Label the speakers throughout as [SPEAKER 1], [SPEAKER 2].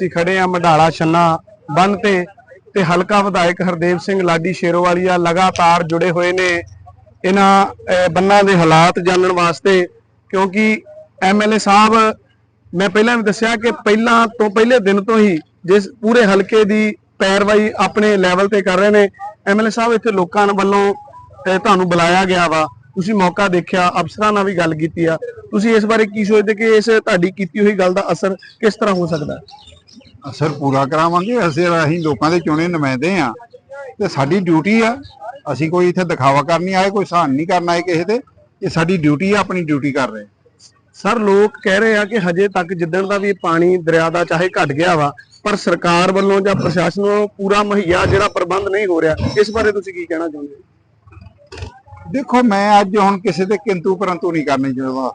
[SPEAKER 1] ਅਸੀਂ ਖੜੇ ਆ ਮਢਾਲਾ ਛੰਨਾ ਬੰਨ ਤੇ ਤੇ ਹਲਕਾ ਵਿਧਾਇਕ ਹਰਦੇਵ ਸਿੰਘ ਲਾਡੀ ਸ਼ੇਰੋਵਾਲੀਆ ਲਗਾਤਾਰ ਜੁੜੇ ਹੋਏ ਨੇ। ਇਹਨਾਂ ਬੰਨਾਂ ਦੇ ਹਾਲਾਤ ਜਾਣਨ ਵਾਸਤੇ ਕਿਉਂਕਿ ਐਮਐਲਏ ਸਾਹਿਬ, ਮੈਂ ਪਹਿਲਾਂ ਵੀ ਦੱਸਿਆ ਕਿ ਪਹਿਲਾਂ ਤੋਂ ਪਹਿਲੇ ਦਿਨ ਤੋਂ ਹੀ ਜਿਸ ਪੂਰੇ ਹਲਕੇ ਦੀ ਪੈਰਵਾਈ ਆਪਣੇ ਲੈਵਲ ਤੇ ਕਰ ਰਹੇ ਨੇ ਐਮਐਲਏ ਸਾਹਿਬ ਇੱਥੇ ਲੋਕਾਂ ਵੱਲੋਂ ਤੁਹਾਨੂੰ ਬੁਲਾਇਆ ਗਿਆ ਵਾ। ਤੁਸੀਂ ਮੌਕਾ ਦੇਖਿਆ, ਅਫਸਰਾਂ ਨਾਲ ਵੀ ਗੱਲ ਕੀਤੀ ਆ। ਤੁਸੀਂ ਇਸ ਬਾਰੇ ਕੀ ਸੋਚਦੇ ਕਿ ਇਸ ਤੁਹਾਡੀ ਕੀਤੀ ਹੋਈ ਗੱਲ ਦਾ ਅਸਰ ਕਿਸ ਤਰ੍ਹਾਂ ਹੋ ਸਕਦਾ? ਹੈ
[SPEAKER 2] ਅਸਰ ਪੂਰਾ ਕਰਾਵਾਂਗੇ, ਅਸੀਂ ਅਸੀਂ ਲੋਕਾਂ ਦੇ ਚੁਣੇ ਨੁਮਾਇੰਦੇ ਆ ਤੇ ਸਾਡੀ ਡਿਊਟੀ ਆ, ਅਸੀਂ ਕੋਈ ਇੱਥੇ ਦਿਖਾਵਾ ਕਰਨ ਨਹੀਂ ਆਏ, ਕੋਈ ਸਹਾਨ ਨਹੀਂ ਕਰਨ ਆਏ ਕਿਸੇ ਦੇ, ਇਹ ਸਾਡੀ ਡਿਊਟੀ ਆ, ਆਪਣੀ ਡਿਊਟੀ ਕਰ ਰਹੇ।
[SPEAKER 1] ਸਰ, ਲੋਕ ਕਹਿ ਰਹੇ ਆ ਕਿ ਹਜੇ ਤੱਕ ਜਿੱਦਣ ਦਾ ਵੀ ਪਾਣੀ ਦਰਿਆ ਦਾ ਚਾਹੇ ਘਟ ਗਿਆ ਵਾ, ਪਰ ਸਰਕਾਰ ਵੱਲੋਂ ਜਾਂ ਪ੍ਰਸ਼ਾਸਨ ਵੱਲੋਂ ਪੂਰਾ ਮੁਹੱਈਆ ਜਿਹੜਾ ਪ੍ਰਬੰਧ ਨਹੀਂ ਹੋ ਰਿਹਾ, ਇਸ ਬਾਰੇ ਤੁਸੀਂ ਕੀ ਕਹਿਣਾ ਚਾਹੁੰਦੇ ਹੋ?
[SPEAKER 2] ਦੇਖੋ, ਮੈਂ ਅੱਜ ਹੁਣ ਕਿਸੇ ਤੇ ਕਿੰਤੂ ਪਰੰਤੂ ਨਹੀਂ ਕਰਨੀ ਚਾਹੁੰਦਾ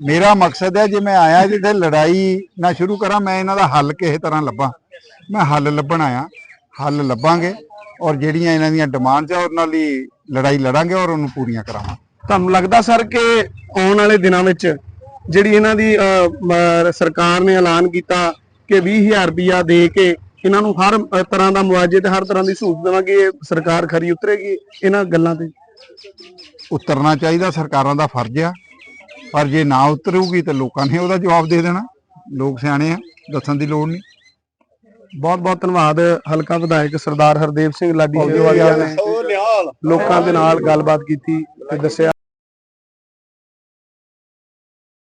[SPEAKER 2] ਮੇਰਾ ਮਕਸਦ ਹੈ ਜੇ ਮੈਂ ਆਇਆ ਜਿੱਥੇ ਲੜਾਈ ਨਾ ਸ਼ੁਰੂ ਕਰਾਂ ਮੈਂ ਇਹਨਾਂ ਦਾ ਹੱਲ ਕਿਸੇ ਤਰ੍ਹਾਂ ਲੱਭਾਂ। ਮੈਂ ਹੱਲ ਲੱਭਣ ਆਇਆ। ਹੱਲ ਲੱਭਾਂਗੇ ਔਰ ਜਿਹੜੀਆਂ ਇਹਨਾਂ ਦੀਆਂ ਡਿਮਾਂਡਸ ਆ ਉਹਨਾਂ ਲਈ ਲੜਾਈ ਲੜਾਂਗੇ ਔਰ ਉਹਨੂੰ ਪੂਰੀਆਂ ਕਰਾਵਾਂਗੇ।
[SPEAKER 1] ਤੁਹਾਨੂੰ ਲੱਗਦਾ ਸਰ ਕਿ ਆਉਣ ਵਾਲੇ ਦਿਨਾਂ ਵਿੱਚ ਜਿਹੜੀ ਇਹਨਾਂ ਦੀ ਸਰਕਾਰ ਨੇ ਐਲਾਨ ਕੀਤਾ ਕਿ 20000 ਰੁਪਇਆ ਦੇ ਕੇ ਇਹਨਾਂ ਨੂੰ ਹਰ ਤਰ੍ਹਾਂ ਦਾ ਮੁਆਵਜ਼ੇ ਤੇ ਹਰ ਤਰ੍ਹਾਂ ਦੀ ਸਹੂਲਤ ਦੇਵਾਂਗੇ ਇਹ ਸਰਕਾਰ ਖਰੀ ਉਤਰੇਗੀ ਇਹਨਾਂ ਗੱਲਾਂ ਤੇ?
[SPEAKER 2] ਉਤਰਨਾ ਚਾਹੀਦਾ ਸਰਕਾਰਾਂ ਦਾ ਫਰਜ਼ ਆ। ਪਰ ਜੇ ਨਾ ਉਤਰੂਗੀ ਤਾਂ ਲੋਕਾਂ ਨੇ ਉਹਦਾ ਜਵਾਬ ਦੇ ਦੇਣਾ। ਲੋਕ ਸਿਆਣੇ ਆ ਦੱਸਣ ਦੀ ਲੋੜ ਨਹੀਂ।
[SPEAKER 1] ਬਹੁਤ ਬਹੁਤ ਧੰਨਵਾਦ ਹਲਕਾ ਵਿਧਾਇਕ ਸਰਦਾਰ ਹਰਦੇਵ ਸਿੰਘ ਲਾਡੀ ਸ਼ੇਰਵਾਲੀਆ ਨੇ ਲੋਕਾਂ ਦੇ ਨਾਲ ਗੱਲਬਾਤ ਕੀਤੀ ਤੇ ਦੱਸਿਆ।